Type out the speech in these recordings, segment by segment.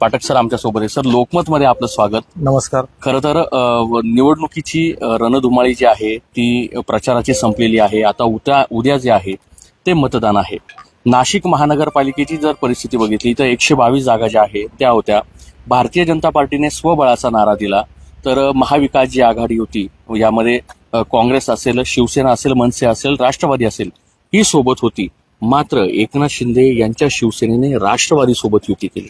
Pathak sir आमच्यासोबत आहे sir Lokmat मध्ये आपलं स्वागत. नमस्कार. खरं तर निवडणुकीची रणधुमाळी जी आहे ती प्रचाराची संपलेली आहे. आता उद्या उद्या जे आहे ते मतदान आहे. नाशिक महानगरपालिकेची जर परिस्थिती बघितली तर एकशे बावीस जागा ज्या आहेत त्या होत्या. भारतीय जनता पार्टीने स्वबळाचा नारा दिला. तर महाविकास जी आघाडी होती यामध्ये काँग्रेस असेल शिवसेना असेल मनसे असेल राष्ट्रवादी असेल ही सोबत होती. मात्र एकनाथ शिंदे यांच्या शिवसेनेने राष्ट्रवादी सोबत युती केली.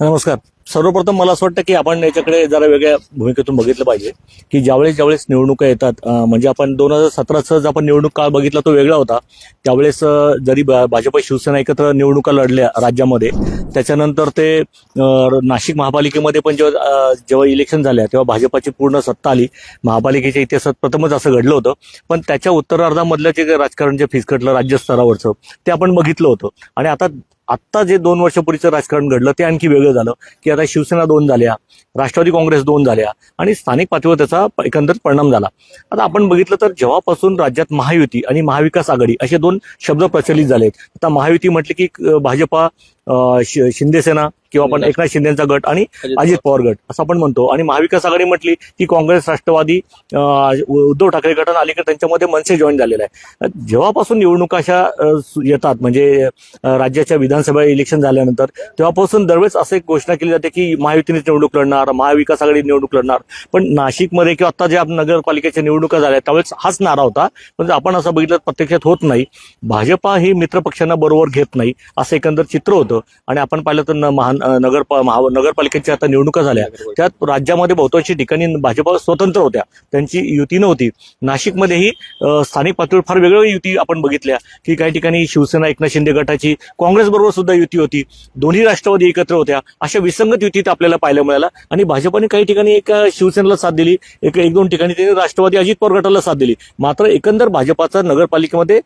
नमस्कार. सर्वप्रथम मला असं वाटतं की आपण याच्याकडे जरा वेगळ्या भूमिकेतून बघितलं पाहिजे की ज्यावेळेस ज्यावेळेस निवडणुका येतात म्हणजे आपण दोन हजार सतराचा जो आपण निवडणूक काळ बघितला तो वेगळा होता. त्यावेळेस जरी भाजप शिवसेना एकत्र निवडणुका लढल्या राज्यामध्ये त्याच्यानंतर ते नाशिक महापालिकेमध्ये पण जेव्हा जेव्हा इलेक्शन झाल्या तेव्हा भाजपाची पूर्ण सत्ता आली. महापालिकेच्या इतिहासात प्रथमच असं घडलं होतं. पण त्याच्या उत्तरार्धामधलं जे राजकारण जे फिसकटलं राज्यस्तरावरचं ते आपण बघितलं होतं. आणि आता आत्ता जे दोन वर्षापूर्वीचं राजकारण घडलं ते आणखी वेगळं झालं की आता शिवसेना दोन झाल्या राष्ट्रवादी काँग्रेस दोन झाल्या आणि स्थानिक पातळीवर त्याचा एकंदर परिणाम झाला. आता आपण बघितलं तर जेव्हापासून राज्यात महायुती आणि महाविकास आघाडी असे दोन शब्द प्रचलित झालेत आता महायुती म्हटले की भाजपा शिंदेसेना किंवा आपण एकनाथ शिंदेचा गट आणि अजित पवार. गट असं आपण म्हणतो. आणि महाविकास आघाडी म्हटली की काँग्रेस राष्ट्रवादी उद्धव ठाकरे गटानं अलीकडे त्यांच्यामध्ये मनसे जॉईन झालेला आहे. जेव्हापासून निवडणुका अशा येतात म्हणजे राज्याच्या विधानसभा इलेक्शन झाल्यानंतर तेव्हापासून दरवेळेस असं एक घोषणा केली जाते की महायुतीने निवडणूक लढणार महाविकास आघाडी निवडणूक लढणार. पण नाशिकमध्ये किंवा आता ज्या नगरपालिकेच्या निवडणुका झाल्या त्यावेळेस हाच नारा होता. पण आपण असं बघितलं प्रत्यक्षात होत नाही. भाजपा ही मित्रपक्षांना बरोबर घेत नाही असं एकंदर चित्र होतं. आणि आपण पाहिलं तर महान नगर नगरपालिकेच्या आता निवडणुका झाल्या. त्यात राज्यामध्ये बहुतांशी ठिकाणी भाजपा स्वतंत्र होत्या. त्यांची युती नव्हती. नाशिकमध्येही स्थानिक पातळीवर फार वेगळ्या युती आपण बघितल्या. की काही ठिकाणी शिवसेना एकनाथ शिंदे गटाची काँग्रेस बरोबर सुद्धा युती होती. दोन्ही राष्ट्रवादी एकत्र होत्या. अशा विसंगत युतीत आपल्याला पाहायला मिळाला आणि भाजपाने काही ठिकाणी एक शिवसेनेला साथ दिली. एक एक दोन ठिकाणी त्यांनी राष्ट्रवादी अजित पवार गटाला साथ दिली. मात्र एकंदर भाजपाचा नगरपालिकेमध्ये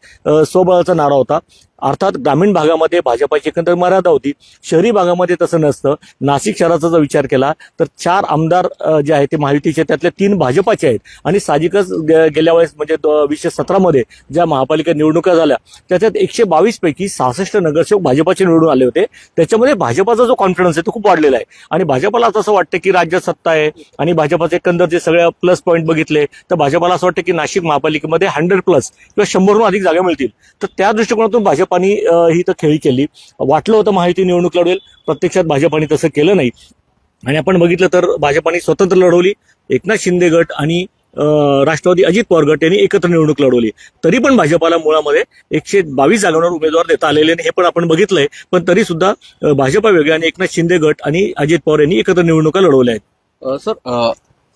स्वबळाचा नारा होता. अर्थात ग्रामीण भागामध्ये भाजपाची एकंदर मर्यादा होती. शहरी भागामध्ये तसं नसतं. नाशिक शहराचा जर विचार केला तर चार आमदार जे आहेत ते महायुतीचे त्यातले तीन भाजपाचे आहेत. आणि साहजिकच गेल्या वेळेस म्हणजे वीसशे सतरामध्ये ज्या महापालिका निवडणुका झाल्या त्याच्यात एकशे बावीस पैकी सहासष्ट नगरसेवक भाजपाचे निवडून आले होते. त्याच्यामध्ये भाजपाचा जो कॉन्फिडन्स आहे तो खूप वाढलेला आहे. आणि भाजपाला आता असं वाटतं की राज्यात सत्ता आहे आणि भाजपाचे एकंदर जे सगळ्या प्लस पॉईंट बघितले तर भाजपाला असं वाटतं की नाशिक महापालिकेमध्ये हंड्रेड प्लस किंवा शंभरहून अधिक जागा मिळतील. तर त्या दृष्टिकोनातून भाजप भाजपाने ही तर खेळी केली. वाटलं होतं माहिती निवडणूक लढवेल. प्रत्यक्षात भाजपाने तसं केलं नाही. आणि आपण बघितलं तर भाजपाने स्वतंत्र लढवली. एकनाथ शिंदे गट आणि राष्ट्रवादी अजित पवार गट यांनी एकत्र निवडणूक लढवली. तरी पण भाजपाला मुळामध्ये एकशे बावीस जागांवर उमेदवार देता आलेले हे पण आपण बघितलंय. पण तरी सुद्धा भाजपा वेगळ्या आणि एकनाथ शिंदे गट आणि अजित पवार यांनी एकत्र निवडणुका लढवल्या आहेत. सर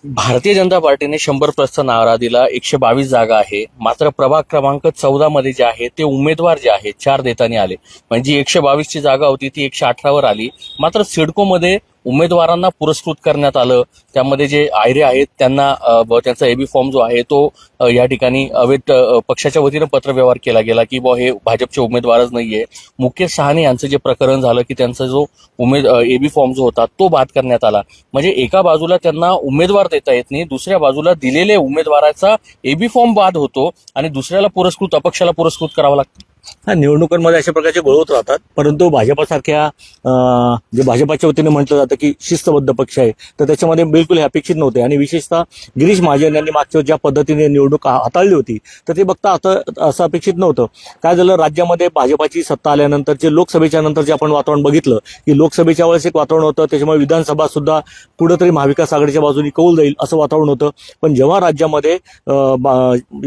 भारतीय जनता पार्टीने शंभर प्लसचा नारा दिला एकशे बावीस जागा आहे. मात्र प्रभाग क्रमांक चौदा मध्ये जे आहे ते उमेदवार जे आहेत चार देताना आले. म्हणजे एकशे बावीसची जागा होती ती एकशे अठरावर आली. मात्र सिडकोमध्ये उमेदवारांना पुरस्कृत करण्यात आलं. त्यामध्ये जे आयरे आहेत त्यांना त्यांचा एबी फॉर्म जो आहे तो या ठिकाणी अवैध पक्षाच्या वतीनं पत्रव्यवहार केला गेला की बुवा हे भाजपचे उमेदवारच नाहीये. मुकेश सहाने यांचं जे प्रकरण झालं की त्यांचा जो उमेद एबी फॉर्म जो होता तो बाद करण्यात आला. म्हणजे एका बाजूला त्यांना उमेदवार देता येत नाही दुसऱ्या बाजूला दिलेल्या उमेदवाराचा एबी फॉर्म बाद होतो आणि दुसऱ्याला पुरस्कृत अपक्षाला पुरस्कृत करावं लागतं. हा निवडणुकांमध्ये अशा प्रकारचे गोळ होत राहतात. परंतु भाजपासारख्या जे भाजपाच्या वतीने म्हटलं जातं की शिस्तबद्ध पक्ष आहे तर त्याच्यामध्ये बिलकुल हे अपेक्षित नव्हते. आणि विशेषतः गिरीश महाजन यांनी मागच्या ज्या पद्धतीने निवडणूक हा- हाताळली होती तर ते बघता आता असं अपेक्षित नव्हतं. काय झालं? राज्यामध्ये भाजपाची सत्ता आल्यानंतर जे लोकसभेच्या नंतर जे आपण वातावरण बघितलं की लोकसभेच्या वेळेस एक वातावरण होतं त्याच्यामुळे विधानसभा सुद्धा कुठंतरी महाविकास आघाडीच्या बाजूने कौल जाईल असं वातावरण होतं. पण जेव्हा राज्यामध्ये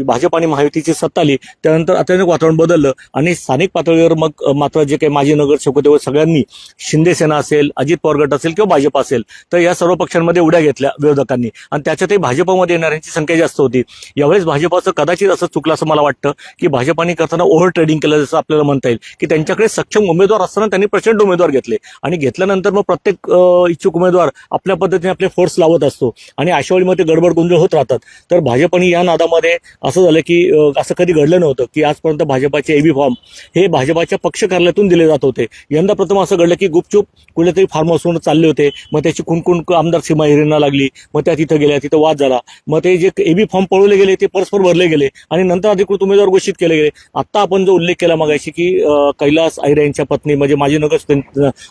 भाजप आणि महायुतीची सत्ता आली त्यानंतर अचानक वातावरण बदललं आणि स्थानिक पातळीवर मग मात्र जे काही माजी नगरसेवक होते सगळ्यांनी शिंदे सेना असेल अजित पवार गट असेल किंवा भाजप असेल तर या सर्व पक्षांमध्ये उड्या घेतल्या विरोधकांनी. आणि त्याच्यातही भाजपमध्ये येणाऱ्यांची संख्या जास्त होती. यावेळेस भाजपाचं कदाचित असं चुकलं असं मला वाटतं की भाजपाने करताना ओव्हर ट्रेडिंग केलं जसं आपल्याला म्हणता येईल की त्यांच्याकडे सक्षम उमेदवार असताना त्यांनी प्रचंड उमेदवार घेतले. आणि घेतल्यानंतर मग प्रत्येक इच्छुक उमेदवार आपल्या पद्धतीने आपले फोर्स लावत असतो. आणि अशा वेळी ते गडबड गोंधळ होत राहतात. तर भाजपने या नादामध्ये असं झालं की असं कधी घडलं नव्हतं की आजपर्यंत भाजपाचे एबी फॉर्म हे भाजपाच्या पक्ष कार्यालयातून दिले जात होते. यंदा प्रथम असं घडलं की गुपचूप कुठेतरी फार्म हाऊसवरून चालले होते. मग त्याची कुणकुण आमदार सीमा हिरेंना लागली. मग त्या तिथं गेल्या तिथं वाद झाला. मग ते जे एबी फॉर्म पळवले गेले ते परस्पर भरले गेले आणि नंतर अधिकृत उमेदवार घोषित केले गेले. आता आपण जो उल्लेख केला मागायची की कैलास आहिरे यांच्या पत्नी म्हणजे माजी नगर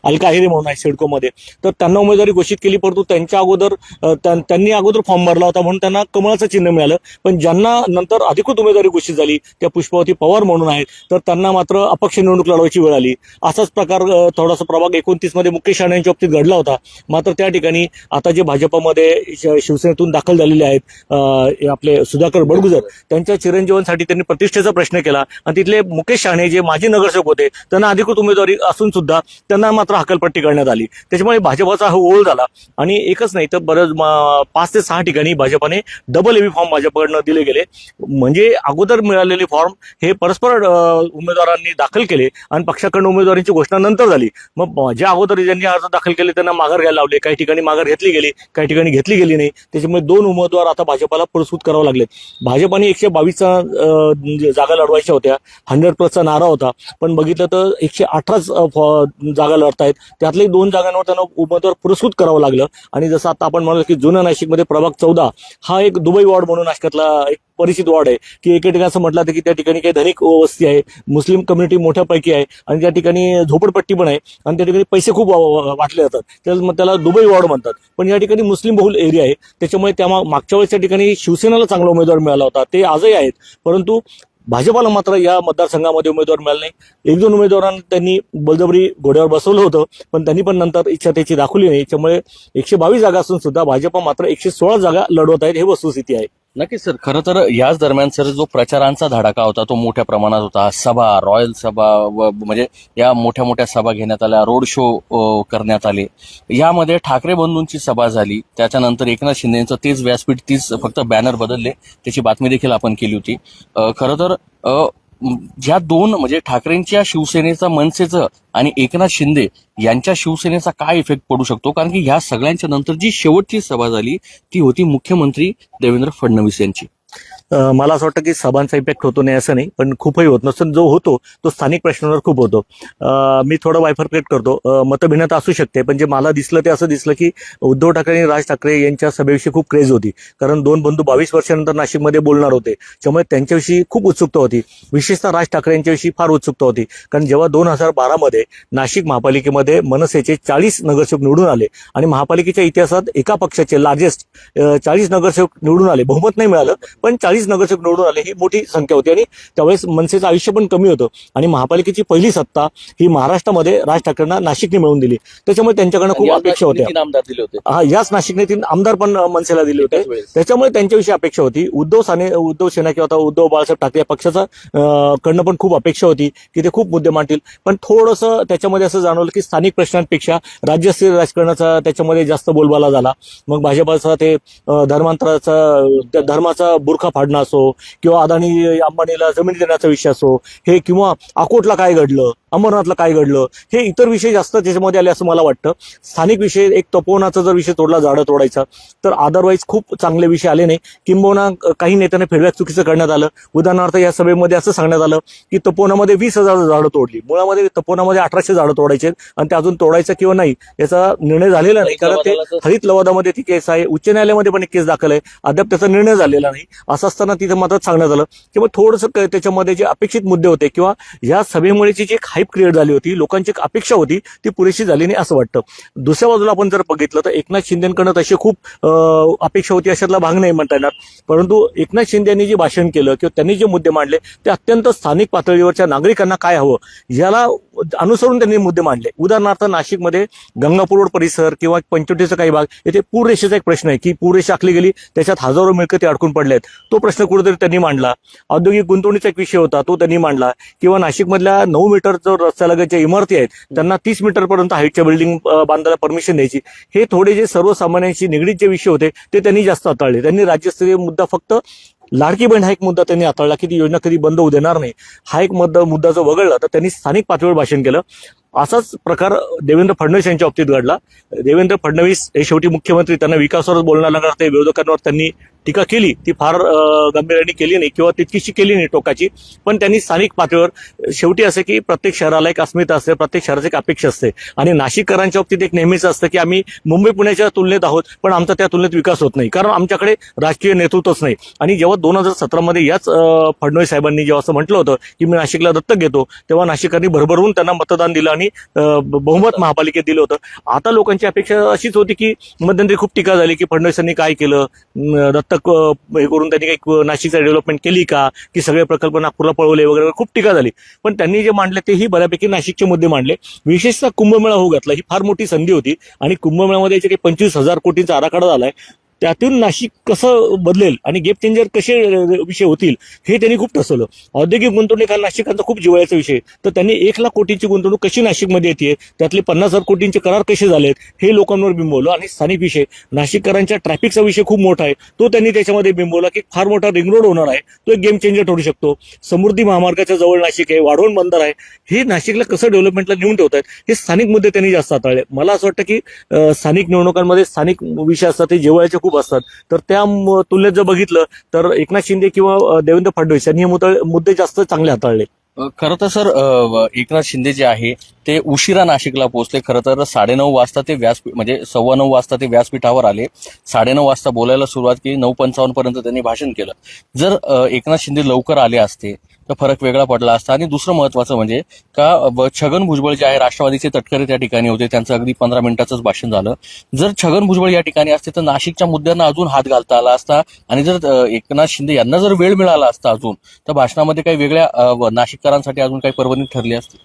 अलका आहिरे म्हणून आहे सिडकोमध्ये. तर त्यांना उमेदवारी घोषित केली परंतु त्यांच्या अगोदर त्यांनी अगोदर फॉर्म भरला होता म्हणून त्यांना कमळाचं चिन्ह मिळालं. पण ज्यांना नंतर अधिकृत उमेदवारी घोषित झाली त्या पुष्पावती पवार म्हणून आहेत. तर तर त्यांना मात्र अपक्ष निवडणूक लढवायची वेळ आली. असाच प्रकार थोडासा प्रभाग एकोणतीसमध्ये मुकेश राणे यांच्या बाबतीत घडला होता. मात्र त्या ठिकाणी आता जे भाजपमध्ये शिवसेनेतून दाखल झालेले आहेत आपले सुधाकर बडगुजर त्यांच्या चिरंजीवांसाठी त्यांनी प्रतिष्ठेचा प्रश्न केला. आणि तिथले मुकेश राणे जे माजी नगरसेवक होते त्यांना अधिकृत उमेदवारी असून सुद्धा त्यांना मात्र हकलपट्टी करण्यात आली. त्याच्यामुळे भाजपाचा हा ओळ झाला. आणि एकच नाही तर बरंच पाच ते सहा ठिकाणी भाजपाने डबल एबी फॉर्म भाजपकडनं दिले गेले. म्हणजे अगोदर मिळालेले फॉर्म हे परस्पर अं, उमेदवारांनी दाखल केले आणि पक्षाकडून उमेदवारांची घोषणा नंतर झाली. मग ज्या अगोदर ज्यांनी अर्ज दाखल केले त्यांना माघार घ्यायला लावले. काही ठिकाणी माघार घेतली गेली काही ठिकाणी घेतली गेली नाही. त्याच्यामुळे दोन उमेदवार आता भाजपाला पुरस्कृत करावं लागले. भाजपाने एकशे बावीसचा म्हणजे जागा लढवायच्या होत्या. हंड्रेड प्लसचा नारा होता. पण बघितलं तर एकशे अठराच जागा लढतायत. त्यातले दोन जागांवर त्यांना उमेदवार पुरस्कृत करावं लागलं. आणि जसं आता आपण म्हणालो की जुन्या नाशिकमध्ये प्रभाग चौदा हा एक दुबई वॉर्ड म्हणून नाशिकातला एक परिचित वॉर्ड आहे. की एके ठिकाणी असं म्हटलं की त्या ठिकाणी काही धनिक वस्ती आहे मुस्लिम कम्युनिटी मोठ्यापैकी आहे आणि त्या ठिकाणी झोपडपट्टी पण आहे आणि त्या ठिकाणी पैसे खूप वा- वाटले जातात. त्याला मग त्याला दुबई वॉर्ड म्हणतात. पण या ठिकाणी मुस्लिम बहुल एरिया आहे. त्याच्यामुळे त्या मागच्या वेळेस त्या ठिकाणी शिवसेनेला चांगला उमेदवार मिळाला होता. ते आजही आहेत. परंतु भाजपाला मात्र या मतदारसंघामध्ये उमेदवार मिळाला नाही. एक दोन उमेदवारांना त्यांनी बलजबरी घोड्यावर बसवलं होतं. पण त्यांनी पण नंतर इच्छा त्याची दाखवली नाही. त्यामुळे एकशे बावीस जागा असून सुद्धा भाजपा मात्र एकशे सोळा जागा लढवत आहेत. हे वस्तुस्थिती आहे. नक्कीच सर. खरं तर याच दरम्यान सर जो प्रचारांचा धडाका होता तो मोठ्या प्रमाणात होता. सभा रॉयल सभा व म्हणजे या मोठ्या मोठ्या सभा घेण्यात आल्या रोड शो करण्यात आले. यामध्ये ठाकरे बंधूंची सभा झाली. त्याच्यानंतर एकनाथ शिंदेचं तेच व्यासपीठ तीच फक्त बॅनर बदलले. त्याची बातमी देखील आपण केली होती. खरं तर ज्या दोन म्हणजे ठाकरेंच्या शिवसेनेचं मनसेचं आणि एकनाथ शिंदे यांच्या शिवसेनेचा काय इफेक्ट पडू शकतो? कारण की ह्या सगळ्यांच्या नंतर जी शेवटची सभा झाली ती होती मुख्यमंत्री देवेंद्र फडणवीस यांची. मला असं वाटतं की सभांचा इफेक्ट होतो नाही असं नाही पण खूपही होत नसून जो होतो तो स्थानिक प्रश्नांवर खूप होतो. मी थोडं वायफरक्रेट करतो. मतभिन्नता असू शकते पण जे मला दिसलं ते असं दिसलं की उद्धव ठाकरे आणि राज ठाकरे यांच्या सभेविषयी खूप क्रेज होती. कारण दोन बंधू बावीस वर्षानंतर नाशिकमध्ये बोलणार होते. त्यामुळे त्यांच्याविषयी खूप उत्सुकता होती. विशेषतः राज ठाकरे यांच्याविषयी फार उत्सुकता होती. कारण जेव्हा दोन हजार बारामध्ये नाशिक महापालिकेमध्ये मनसेचे चाळीस नगरसेवक निवडून आले आणि महापालिकेच्या इतिहासात एका पक्षाचे लार्जेस्ट चाळीस नगरसेवक निवडून आले. बहुमत नाही मिळालं पण चाळीस नगरसेवक निवडून आले ही मोठी संख्या होती. आणि त्यावेळेस मनसेचं आयुष्य पण कमी होतं. आणि महापालिकेची पहिली सत्ता ही महाराष्ट्रामध्ये राज ठाकरेंना नाशिकने मिळवून दिली. त्याच्यामुळे त्यांच्याकडनं खूप अपेक्षा होत्या. तीन आमदार दिले होते. हा याच नाशिकने तीन आमदार पण मनसेला दिले होते. त्याच्यामुळे त्यांच्याविषयी अपेक्षा होती. उद्धव साने उद्धव सेना किंवा आता उद्धव बाळासाहेब ठाकरे या पक्षाचा कडनं पण खूप अपेक्षा होती की ते खूप मुद्दे मांडतील. पण थोडंसं त्याच्यामध्ये असं जाणवलं की स्थानिक प्रश्नांपेक्षा राज्यस्तरीय राजकारणाचा त्याच्यामध्ये जास्त बोलबाला झाला. मग भाजपाचा ते धर्मांतराचा धर्माचा बुरखा फाडणं असो किंवा अदानी अंबानीला जमीन देण्याचा विषय असो हे किंवा अकोटला काय घडलं? अमरनाथला काय घडलं? हे इतर विषय जास्त त्याच्यामध्ये आले असं मला वाटतं. स्थानिक विषय एक तपोवनाचा जर विषय तोडला झाडं तोडायचा तर अदरवाईज खूप चांगले विषय आले नाही. किंबहुना काही नेत्यांना फीडबॅक चुकीचं करण्यात आलं. उदाहरणार्थ या सभेमध्ये असं सांगण्यात आलं की तपोवनामध्ये वीस हजार झाडं तोडली. मुळामध्ये तपोवनामध्ये अठराशे झाडं तोडायचे आणि ते अजून तोडायचं किंवा नाही याचा निर्णय झालेला नाही. कारण ते हरित लवादामध्ये ती केस आहे. उच्च न्यायालयामध्ये पण एक केस दाखल आहे. अद्याप त्याचा निर्णय झालेला नाही. असं असताना तिथे मात्र सांगण्यात आलं किंवा थोडंसं त्याच्यामध्ये जे अपेक्षित मुद्दे होते किंवा या सभेमुळे जी हाईप क्रिएट झाली होती लोकांची एक अपेक्षा होती ती पुरेशी झाली नाही असं वाटतं. दुसऱ्या बाजूला आपण जर बघितलं तर एकनाथ शिंदेकडनं तशी खूप अपेक्षा होती अशातला भाग नाही म्हणता येणार. परंतु एकनाथ शिंदे यांनी जे भाषण केलं किंवा त्यांनी जे मुद्दे मांडले ते अत्यंत स्थानिक पातळीवरच्या नागरिकांना काय हवं याला अनुसरून त्यांनी मुद्दे मांडले. उदाहरणार्थ नाशिकमध्ये गंगापूर रोड परिसर किंवा पंचवटीचा काही भाग येथे पूररेषेचा एक प्रश्न आहे की पूररेषा आखली गेली त्याच्यात हजारो मिळकती अडकून पडल्या आहेत तो प्रश्न कुठेतरी त्यांनी मांडला. औद्योगिक गुंतवणुकीचा एक विषय होता तो त्यांनी मांडला. किंवा नाशिकमधल्या नऊ मीटर जो रस्त्यालगतच्या इमारती आहेत त्यांना तीस मीटर पर्यंत हाईटच्या बिल्डिंग बांधायला परमिशन द्यायची. हे थोडे जे सर्वसामान्यांशी निगडीत जे विषय होते ते त्यांनी जास्त हाताळले. त्यांनी राज्यस्तरीय मुद्दा फक्त लाडकी बहीण हा एक मुद्दा त्यांनी हाताळला की ती योजना कधी बंद होऊ देणार नाही. हा एक मुद्दा मुद्दा जो वगळला तर त्यांनी स्थानिक पातळीवर भाषण केलं. असाच प्रकार देवेंद्र फडणवीस यांच्या बाबतीत घडला. देवेंद्र फडणवीस हे शेवटी मुख्यमंत्री त्यांना विकासावर लागणार ते विरोधकांवर त्यांनी टीका केली ती फार अं, गांभीर्याने केली नाही किंवा तितकीशी केली नाही टोकाची. पण त्यांनी स्थानिक पातळीवर शेवटी असं की प्रत्येक शहराला एक अस्मिता असते प्रत्येक शहराची एक अपेक्षा असते. आणि नाशिककरांच्या बाबतीत एक नेहमीच असतं की आम्ही मुंबई पुण्याच्या तुलनेत आहोत पण आमचा त्या तुलनेत विकास होत नाही. कारण आमच्याकडे राजकीय नेतृत्वच नाही. आणि जेव्हा दोन हजार सतरामध्ये याच फडणवीस साहेबांनी जेव्हा असं म्हटलं होतं की मी नाशिकला दत्तक घेतो तेव्हा नाशिकांनी भरभरून त्यांना मतदान दिलं आणि बहुमत महापालिकेत दिलं होतं. आता लोकांची अपेक्षा अशीच होती की मध्यंतरी खूप टीका झाली की फडणवीसांनी काय केलं दत्तक हे करून त्यांनी काही नाशिकचा डेव्हलपमेंट केली का? की सगळे प्रकल्प नागपूरला पळवले वगैरे खूप टीका झाली. पण त्यांनी जे मांडले तेही बऱ्यापैकी नाशिकचे मुद्दे मांडले. विशेषतः कुंभमेळा होऊ घातला. ही फार मोठी संधी होती. आणि कुंभमेळ्यामध्ये जे काही पंचवीस हजार कोटींचा आराखडा झालाय त्यातून नाशिक कसं बदलेल आणि गेप चेंजर कसे विषय होतील हे त्यांनी खूप ठसवलं. औद्योगिक गुंतवणूक हा नाशिकांचा खूप जिवायचा विषय. तर त्यांनी एक लाख कोटींची गुंतवणूक कशी नाशिकमध्ये येते त्यातले पन्नास हजार कोटींचे करार कसे झालेत हे लोकांवर बिंबवलं. आणि स्थानिक विषय नाशिककरांच्या ट्रॅफिकचा विषय खूप मोठा आहे. तो त्यांनी त्याच्यामध्ये बिंबवला की फार मोठा रिंग रोड होणार आहे. तो एक गेम चेंजर ठरू शकतो. समृद्धी महामार्गाच्या जवळ नाशिक आहे वाढवण बंदर आहे. हे नाशिकला कसं डेव्हलपमेंटला नेऊन ठेवत आहेत हे स्थानिक मुद्दे त्यांनी जास्त हाताळले. मला असं वाटतं की स्थानिक निवडणुकांमध्ये स्थानिक विषय असतात ते जिव्हाळ्याचे खूप असतात. तर त्या तुलनेत जर बघितलं तर एकनाथ शिंदे किंवा देवेंद्र फडणवीस यांनी हे मुद्दे मुद्दे जास्त चांगले हाताळले. खरं तर सर एकनाथ शिंदे जे आहे ते उशिरा नाशिकला पोहोचले. खरं तर साडेनऊ वाजता ते व्यासपीठ म्हणजे सव्वा नऊ वाजता ते व्यासपीठावर आले. साडेनऊ वाजता बोलायला सुरुवात केली. नऊ पंचावन्न पर्यंत त्यांनी भाषण केलं. जर एकनाथ शिंदे लवकर आले असते फरक वेगळा पडला असता. आणि दुसरं महत्वाचं म्हणजे का छगन भुजबळ जे आहे राष्ट्रवादीचे तटकरे त्या ठिकाणी होते. त्यांचं अगदी पंधरा मिनिटाचंच भाषण झालं. जर छगन भुजबळ या ठिकाणी असते तर नाशिकच्या मुद्द्यांना अजून हात घालता आला असता. आणि जर एकनाथ शिंदे यांना जर वेळ मिळाला असता अजून तर भाषणामध्ये काही वेगळ्या नाशिककरांसाठी अजून काही पर्वणी ठरली असती.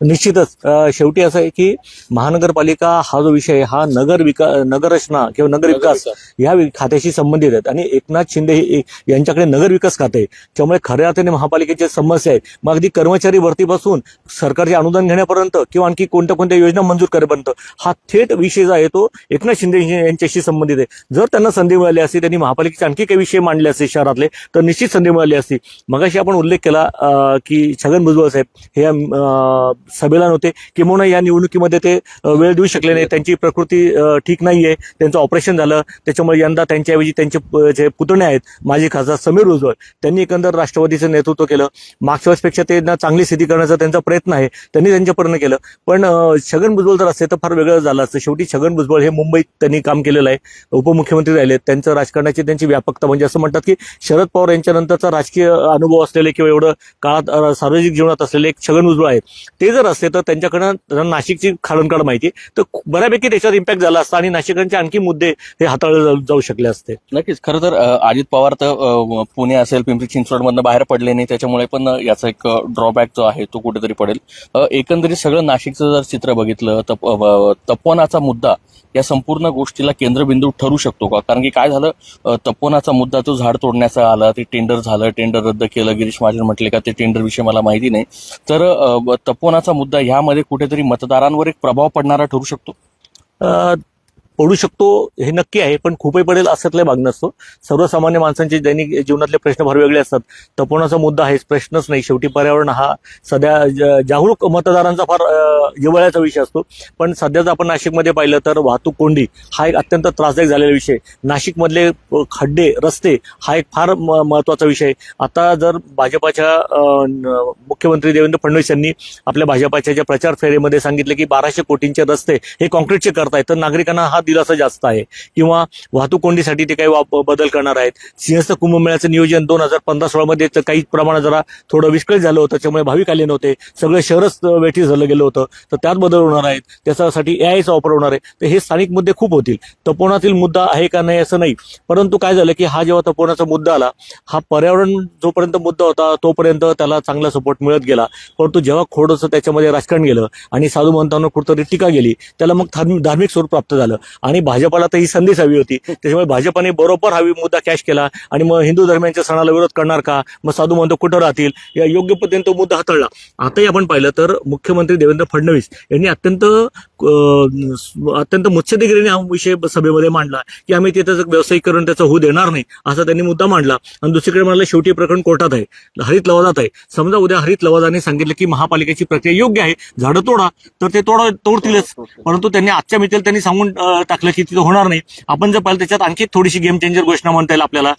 निश्चितच शेवटी असं आहे की महानगरपालिका हा जो विषय हा नगर विका नगर रचना किंवा नगर विकास या खात्याशी संबंधित आहेत. आणि एकनाथ शिंदे हे यांच्याकडे नगर विकास खाते आहे त्यामुळे खऱ्या अर्थाने महापालिकेची समस्या आहे मग अगदी कर्मचारी भरतीपासून सरकारचे अनुदान घेण्यापर्यंत किंवा आणखी कोणत्या कोणत्या योजना मंजूर करेपर्यंत हा थेट विषय जो आहे तो एकनाथ शिंदे यांच्याशी संबंधित आहे. जर त्यांना संधी मिळाली असती त्यांनी महापालिकेचे आणखी काही विषय मांडले असते शहरातले तर निश्चित संधी मिळाली असती. मगाशी आपण उल्लेख केला की छगन भुजबळ साहेब हे सभेला नव्हते. किंवा या निवडणुकीमध्ये ते वेळ देऊ शकले नाही. त्यांची प्रकृती ठीक नाही आहे त्यांचं ऑपरेशन झालं. त्याच्यामुळे यंदा त्यांच्याऐवजी त्यांचे जे पुतणे आहेत माजी खासदार समीर उजवळ त्यांनी एकंदर राष्ट्रवादीचं नेतृत्व केलं. मागच्या वेळेसपेक्षा त्यांना चांगली स्थिती करण्याचा त्यांचा प्रयत्न आहे. त्यांनी त्यांच्यापर्यंत केलं. पण छगन भुजबळ जर असते तर फार वेगळं झालं असतं. शेवटी छगन भुजबळ हे मुंबईत त्यांनी काम केलेलं आहे. उपमुख्यमंत्री राहिले. त्यांचं राजकारणाची त्यांची व्यापकता म्हणजे असं म्हणतात की शरद पवार यांच्यानंतरचा राजकीय अनुभव असलेले किंवा एवढं काळात सार्वजनिक जीवनात असलेले एक छगन भुजबळ आहेत ते जर असते तर त्यांच्याकडनं नाशिकची खाडणकाड माहिती तर बऱ्यापैकी त्याच्यावर इम्पॅक्ट झाला असता आणि नाशिकांचे आणखी मुद्दे हे हाताळले जाऊ- शकले असते. नक्कीच. खरं तर अजित पवार तर पुणे असेल पिंपरी चिंचवडमधनं बाहेर पडले नाही त्याच्यामुळे पण याचा एक ड्रॉबॅक जो आहे तो कुठेतरी पडेल. एकंदरीत सगळं नाशिकचं जर चित्र बघितलं तर तपवनाचा मुद्दा या संपूर्ण गोष्टीला केंद्रबिंदू ठरू शकतो का? कारण की काय झालं तपोनाचा मुद्दा तो झाड तोडण्याचा आला ते टेंडर झालं टेंडर रद्द केलं गिरीश महाजन म्हटले का ते टेंडर विषय मला माहिती नाही. तर तपोनाचा मुद्दा ह्यामध्ये कुठेतरी मतदारांवर एक प्रभाव पडणारा ठरू शकतो? पडू शकतो हे नक्की आहे पण खूपही पडेल असल्यातला भाग नसतो सर्वसामान्य माणसांचे दैनिक जीवनातले प्रश्न फार वेगळे असतात तपोनाचा मुद्दा आहेच प्रश्नच नाही. शेवटी पर्यावरण हा सध्या ज- जागरूक मतदारांचा फार अं, जिव्हाळ्याचा विषय असतो. पण सध्या जर आपण नाशिकमध्ये पाहिलं तर वाहतूक कोंडी हा एक अत्यंत त्रासदायक झालेला विषय नाशिकमधले खड्डे रस्ते हा एक फार म- महत्त्वाचा विषय आहे. आता जर भाजपाच्या मुख्यमंत्री देवेंद्र फडणवीस यांनी आपल्या भाजपाच्या ज्या प्रचार फेरीमध्ये सांगितले की बाराशे कोटींचे रस्ते हे कॉन्क्रीटचे करतायत तर नागरिकांना हा दिलासा जास्त आहे. किंवा वाहतूक कोंडीसाठी ते काही वाप- बदल करणार आहेत. सिंहस्थ कुंभमेळ्याचं नियोजन दोन हजार पंधरा सोळामध्ये तर काही प्रमाणात जरा थोडं विस्कळीत झालं होतं. त्याच्यामुळे भाविक आले नव्हते. सगळं शहरच वेठी झालं गेलं होतं. तर त्यात बदल होणार आहेत. त्याच्यासाठी एआयचा वापर होणार आहे. तर हे स्थानिक मुद्दे खूप होतील. तपोवनातील मुद्दा आहे का नाही असं नाही. परंतु काय झालं की हा जेव्हा तपोवनाचा मुद्दा आला हा पर्यावरण जोपर्यंत मुद्दा होता तोपर्यंत त्याला चांगला सपोर्ट मिळत गेला. परंतु जेव्हा थोडंसं त्याच्यामध्ये राजकारण गेलं आणि साधू महंतांवर कुठतरी टीका गेली त्याला मग धार्मिक धार्मिक स्वरूप प्राप्त झालं. आणि भाजपाला तर ही संधीच हवी होती. त्याच्यामुळे भाजपाने बरोबर हा मुद्दा कॅश केला आणि मग हिंदू धर्मियांच्या सणाला विरोध करणार का? मग साधू महंत कुठं राहतील? या योग्य पद्धतीने तो मुद्दा हाताळला. आताही आपण पाहिलं तर मुख्यमंत्री देवेंद्र फडणवीस यांनी अत्यंत अत्यंत मुत्सद्देगिरीने हा विषय सभेमध्ये मांडला की आम्ही तिथं व्यावसायिकरण त्याचं होऊ देणार नाही असा त्यांनी मुद्दा मांडला. आणि दुसरीकडे म्हणाले शेवटी हे प्रकरण कोर्टात आहे. हरित लवादात आहे. समजा उद्या हरित लवादाने सांगितलं की महापालिकेची प्रक्रिया योग्य आहे झाडं तोडा तर ते तोडा तोडतीलच. परंतु त्यांनी आजच्या मितीला त्यांनी सांगून टाकलं की तिथं होणार नाही. आपण जर पाहिलं त्याच्यात आणखी थोडीशी गेम चेंजर घोषणा म्हणता येईल आपल्याला.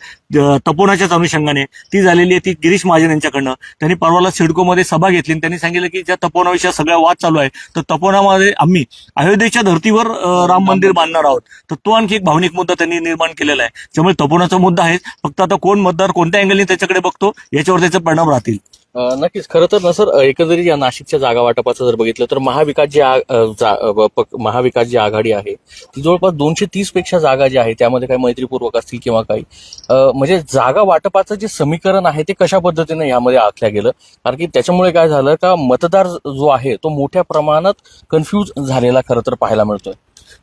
तपोनाच्याच अनुषंगाने. ती झालेली आहे ती गिरीश महाजन यांच्याकडनं. त्यांनी परवाला सिडकोमध्ये सभा घेतली आणि त्यांनी सांगितलं की ज्या तपोनाविषयी सगळा वाद चालू आहे तर तपोनामध्ये आम्ही अयोध्येच्या धर्तीवर राम मंदिर बांधणार आहोत. तर तो आणखी एक भावनिक मुद्दा त्यांनी निर्माण केलेला आहे. त्यामुळे तपोनाचा मुद्दा आहे फक्त आता कोण मतदार कोणत्या अँगलने त्याच्याकडे बघतो याच्यावर त्याचे परिणाम राहतील. नक्कीच. खरं तर ना सर एकंदरीत या नाशिकच्या जागा वाटपाचं जर बघितलं तर महाविकास जी आ- जा- महाविकास जी आघाडी आहे ती जवळपास दोनशे तीसपेक्षा जागा ज्या आहे त्यामध्ये काही मैत्रीपूर्वक असतील किंवा काही. म्हणजे जागा वाटपाचं जे समीकरण आहे ते कशा पद्धतीने यामध्ये आखल्या गेलं? कारण की त्याच्यामुळे काय झालं का मतदार जो आहे तो मोठ्या प्रमाणात कन्फ्यूज झालेला खरं तर पाहायला मिळतोय.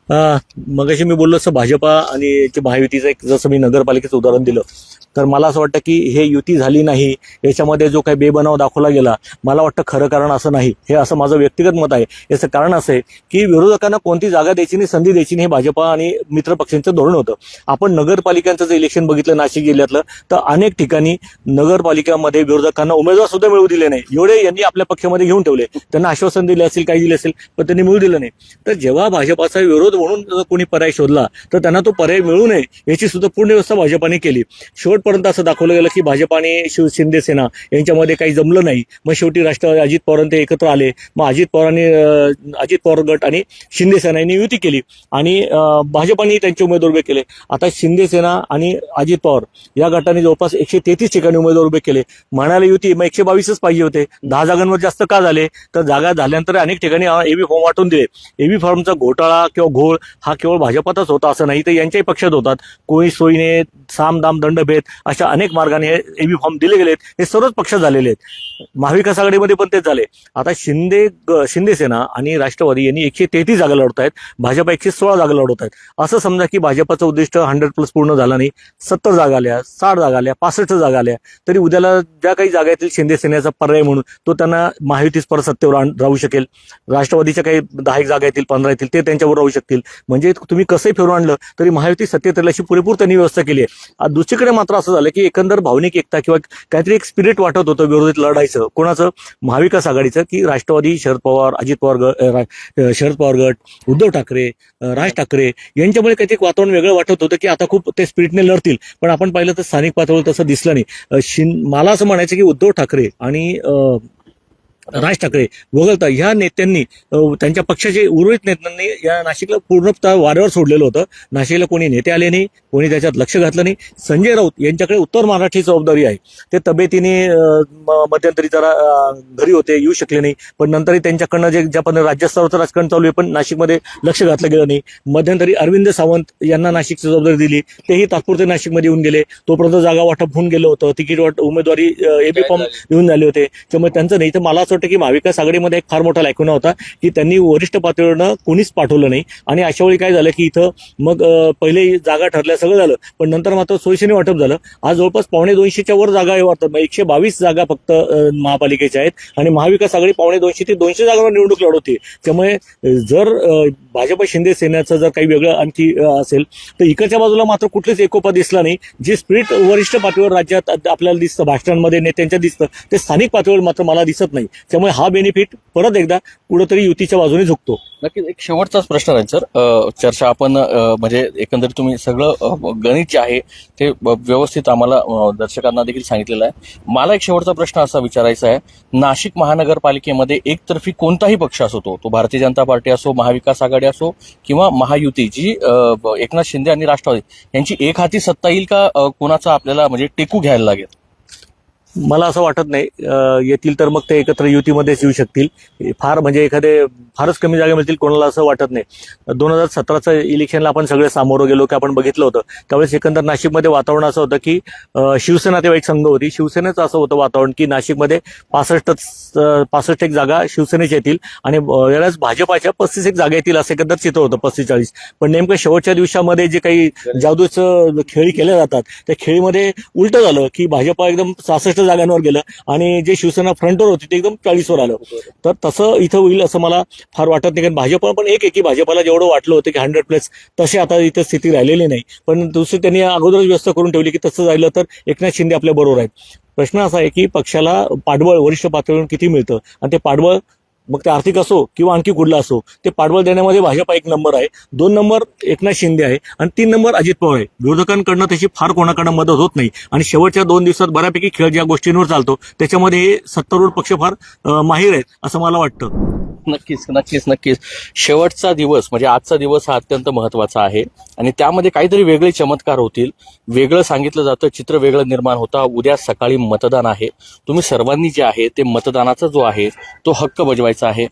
मगाशी मी बोललो असं भाजपा आणि याची महायुतीचं एक जसं मी नगरपालिकेचं उदाहरण दिलं तर मला असं वाटतं की हे युती झाली नाही याच्यामध्ये जो काही बेबनाव दाखवला गेला मला वाटतं खरं कारण असं नाही. हे असं माझं व्यक्तिगत मत आहे. याचं कारण असं आहे की विरोधकांना कोणती जागा द्यायची नाही संधी द्यायची नाही हे भाजपा आणि मित्र पक्षांचं धोरण होतं. आपण नगरपालिकांचं जर इलेक्शन बघितलं नाशिक जिल्ह्यातलं तर अनेक ठिकाणी नगरपालिकामध्ये विरोधकांना उमेदवार सुद्धा मिळू दिले नाही. एवढे यांनी आपल्या पक्षामध्ये घेऊन ठेवले. त्यांना आश्वासन दिले असेल काही दिले असेल पण त्यांनी मिळू दिलं नाही. तर जेव्हा भाजपाचा विरोध म्हणून जर कोणी पर्याय शोधला तर त्यांना तो पर्याय मिळू नये याची सुद्धा पूर्ण व्यवस्था भाजपाने केली. शेवटपर्यंत असं दाखवलं गेलं की भाजपाने आणि शिव शिंदेसेना यांच्यामध्ये काही जमलं नाही. मग शेवटी राष्ट्रवादी अजित पवार ते एकत्र आले. मग अजित पवारांनी अजित पवार गट आणि शिंदेसेना यांनी युती केली. आणि भाजपाने त्यांचे उमेदवार उभे केले. आता शिंदेसेना आणि अजित पवार या गटाने जवळपास एकशे तेहतीस ठिकाणी उमेदवार उभे केले. म्हणाले युती मग एकशे बावीसच पाहिजे होते. दहा जागांवर जास्त का झाले? तर जागा झाल्यानंतर अनेक ठिकाणी एबी फॉर्म वाटून दिले. एबी फॉर्मचा घोटाळा किंवा घोळ हा केवळ भाजपातच होता असं नाही तर यांच्याही पक्षात होतात. कोणी सोयीने साम दाम दंडभेद अशा अनेक मार्गाने हे एबी फॉर्म दिले गेलेत. हे सर्वच पक्ष झालेले आहेत. महाविकास आघाडीमध्ये पण तेच झाले. आता शिंदे शिंदेसेना शिंदे सेना आणि राष्ट्रवादी यांनी एकशे तेहतीस जागा लढत आहेत भाजप एकशे सोळा जागा लढवत आहेत असं समजा की भाजपाचं उद्दिष्ट हंड्रेड प्लस पूर्ण झालं नाही. सत्तर जागा आल्या साठ जागा आल्या पासष्ट जागा आल्या. तरी उद्याला ज्या काही जागा येतील शिंदे सेनेचा पर्याय म्हणून तो त्यांना महायुतीस परत सत्तेवर राहू शकेल. राष्ट्रवादीच्या काही दहा एक जागा येतील पंधरा येतील ते त्यांच्यावर राहू शकतील. म्हणजे तुम्ही कसंही फिरून आणलं तरी महायुती सत्तेत राहिल्याची पुरेपूर त्यांनी व्यवस्था केली आहे. दुसरीकडे मात्र असं झालं की एकंदर भावनिक एकता किंवा काहीतरी एक स्पिरिट वाटत होतं विरोधीत व्हायचं. कोणाचं? महाविकास आघाडीचं की राष्ट्रवादी शरद पवार अजित पवार गट शरद पवार गट उद्धव ठाकरे राज ठाकरे यांच्यामुळे काहीतरी एक वातावरण वेगळं वाटत होतं की आता खूप ते स्पिरिटने लढतील. पण आपण पाहिलं तर स्थानिक पातळीवर तसं दिसलं नाही. शिन मला असं म्हणायचं की उद्धव ठाकरे आणि राज ठाकरे वगळता ह्या नेत्यांनी त्यांच्या पक्षाचे उर्वरित नेत्यांनी या नाशिकला पूर्णतः वाऱ्यावर सोडलेलं होतं. नाशिकला कोणी नेते आले नाही कोणी त्याच्यात लक्ष घातलं नाही. संजय राऊत यांच्याकडे उत्तर महाराष्ट्राची जबाबदारी आहे. ते तब्येतीने मध्यंतरी जरा घरी होते येऊ शकले नाही. पण नंतरही त्यांच्याकडनं जे ज्या पद्धतीने राज्यस्तरावरचं राजकारण चालू आहे पण नाशिकमध्ये लक्ष घातलं गेलं नाही. मध्यंतरी अरविंद सावंत यांना नाशिकची जबाबदारी दिली. तेही तात्पुरते नाशिकमध्ये येऊन गेले. तोपर्यंत जागा वाटप होऊन गेलं होतं. तिकीट वाट उमेदवारी एबी फॉर्म येऊन झाले. होते. त्यामुळे त्यांचं नाही तर मला असं वाटतं की महाविकास आघाडीमध्ये एक फार मोठा लायकुना होता की त्यांनी वरिष्ठ पातळीवरनं कोणीच पाठवलं नाही. आणि अशा वेळी काय झालं की इथं मग पहिले जागा ठरल्या सगळं झालं पण नंतर मात्र सोयीने वाटप झालं. आज जवळपास पावणे दोनशेच्या वर जागा आहे एकशे बावीस जागा फक्त महापालिकेच्या आहेत. आणि महाविकास आघाडी पावणे दोनशे ते दोनशे जागांवर निवडणूक लढवते. त्यामुळे जर भाजप शिंदे सेनेचं जर काही वेगळं आणखी असेल तर इकडच्या बाजूला मात्र कुठलेच एकोपा दिसला नाही. जे स्पिरिट वरिष्ठ पातळीवर राज्यात आपल्याला दिसतं भाषणांमध्ये नेत्यांच्या दिसतं ते स्थानिक पातळीवर मात्र मला दिसत नाही. त्यामुळे हा बेनिफिट परत एकदा कुठंतरी युतीच्या बाजूने झुकतो. नक्कीच एक शेवटचाच प्रश्न आहे सर. चर्चा आपण म्हणजे एकंदरीत तुम्ही सगळं गणित जे आहे ते ब- व्यवस्थित आम्हाला दर्शकांना देखील सांगितलेलं आहे. मला एक शेवटचा प्रश्न असा विचारायचा आहे. नाशिक महानगरपालिकेमध्ये एकतर्फी कोणताही पक्ष असो तो तो भारतीय जनता पार्टी असो महाविकास आघाडी असो किंवा महायुती जी अ, एकनाथ शिंदे आणि राष्ट्रवादी यांची एक हाती सत्ता येईल का कोणाचा आपल्याला म्हणजे टेकू घ्यायला लागेल? मला असं वाटत नाही. येतील तर मग ते एकत्र युतीमध्येच येऊ शकतील. फार म्हणजे एखादे फारच कमी जागा मिळतील कोणाला असं वाटत नाही. दोन हजार सतराचं इलेक्शनला आपण सगळे सामोरं गेलो की आपण बघितलं होतं. त्यावेळेस एकंदर नाशिकमध्ये वातावरण असं होतं की शिवसेना तेव्हा संघ होती. शिवसेनेचं असं होतं वातावरण की नाशिकमध्ये पासष्ट पासष्ट एक जागा शिवसेनेच्या येतील आणि वेळेस भाजपाच्या पस्तीस एक जागा येतील असं एकंदर चित्र होतं पस्तीस चाळीस. पण नेमकं शेवटच्या दिवसामध्ये जे काही जादूचं खेळी केल्या जातात त्या खेळीमध्ये उलटं झालं की भाजपा एकदम सहासष्ट जागांवर गेलं आणि जे शिवसेना फ्रंटवर होती ते एकदम चाळीसवर आलं. तर तसं इथं होईल असं मला फार वाटत नाही. कारण भाजप पण एक एकी भाजपाला जेवढं वाटलं होतं की हंड्रेड प्लस तसे आता इथं स्थिती राहिलेली नाही. पण दुसरी त्यांनी अगोदरच व्यवस्था करून ठेवली की तसं राहिलं तर एकनाथ शिंदे आपल्या बरोबर आहेत. प्रश्न असा आहे की पक्षाला पाठबळ वरिष्ठ पातळीवर किती मिळतं? आणि ते पाठबळ मग ते आर्थिक असो किंवा आणखी कुठला असो ते पाठबळ देण्यामध्ये भाजपा एक नंबर आहे. दोन नंबर एकनाथ शिंदे आहे आणि तीन नंबर अजित पवार आहे. विरोधकांकडनं त्याची फार कोणाकडनं मदत होत नाही. आणि शेवटच्या दोन दिवसात बऱ्यापैकी खेळ ज्या गोष्टींवर चालतो त्याच्यामध्ये हे सत्तारूढ पक्ष फार माहीर आहेत असं मला वाटतं. नक्कीच नक्कीच नक्कीच. शेवटचा दिवस म्हणजे आजचा दिवस हा अत्यंत महत्त्वाचा आहे. आणि त्यामध्ये काहीतरी वेगळे चमत्कार होतील. वेगळं सांगितलं जातं चित्र वेगळं निर्माण होता. उद्या सकाळी मतदान आहे. तुम्ही सर्वांनी जे आहे ते मतदानाचा जो आहे तो हक्क बजवायचा आहे.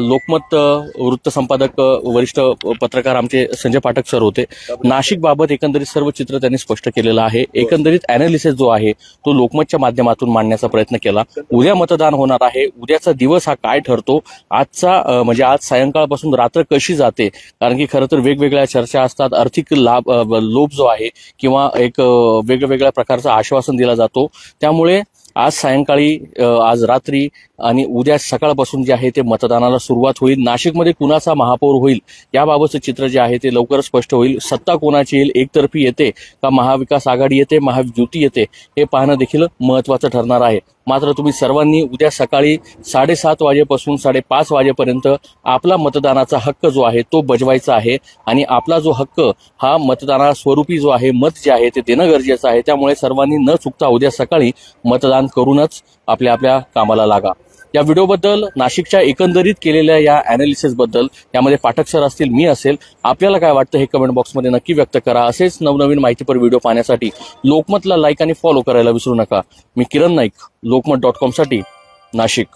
लोकमत वृत्तसंपादक वरिष्ठ पत्रकार आमचे संजय पाठक सर होते. नाशिक बाबत एकंदरीत सर्व चित्र त्यांनी स्पष्ट केलेलं आहे. एकंदरीत अनालिसिस जो आहे तो लोकमतच्या माध्यमातून मांडण्याचा प्रयत्न केला. उद्या मतदान होणार आहे. उद्याचा दिवस हा काय ठरतो? आज आजचा म्हणजे आज सायंकाळपासून रात्र कशी जाते? कारण की खरं तर वेगवेगळ्या चर्चा असतात. आर्थिक लाभ लोभ जो आहे किंवा एक वेगवेगळ्या प्रकारचं आश्वासन दिला जातो. त्यामुळे आज सायंकाळी आज रात्री आणि उद्या सकाळपासून जे आहे ते मतदानाला सुरुवात होईल. नाशिकमध्ये कुणाचा महापौर होईल याबाबतचं चित्र जे आहे ते लवकरच स्पष्ट होईल. सत्ता कोणाची येईल? एकतर्फी येते का महाविकास आघाडी येते? महायुती येते? हे पाहणं देखील महत्वाचं ठरणार आहे. मात्र तुम्ही सर्वांनी उद्या सकाळी साडेसात वाजेपासून साडेपाच वाजेपर्यंत आपला मतदानाचा हक्क जो आहे तो बजवायचा आहे आणि आपला जो हक्क हा मतदाना स्वरूपी जो आहे मत जे आहे ते देणं गरजेचं आहे. त्यामुळे सर्वांनी न चुकता उद्या सकाळी मतदान करूनच आपल्या आपल्या कामाला लागा. या व्हिडिओबद्दल नाशिकच्या एकंदरीत केलेल्या या अनालिसिसबद्दल यामध्ये पाठक सर असतील मी असेल आपल्याला काय वाटतं हे कमेंट बॉक्समध्ये नक्की व्यक्त करा. असेच नवनवीन माहितीपर व्हिडिओ पाहण्यासाठी लोकमतला लाईक आणि फॉलो करायला विसरू नका. मी किरण नाईक लोकमत डॉट कॉमसाठी नाशिक.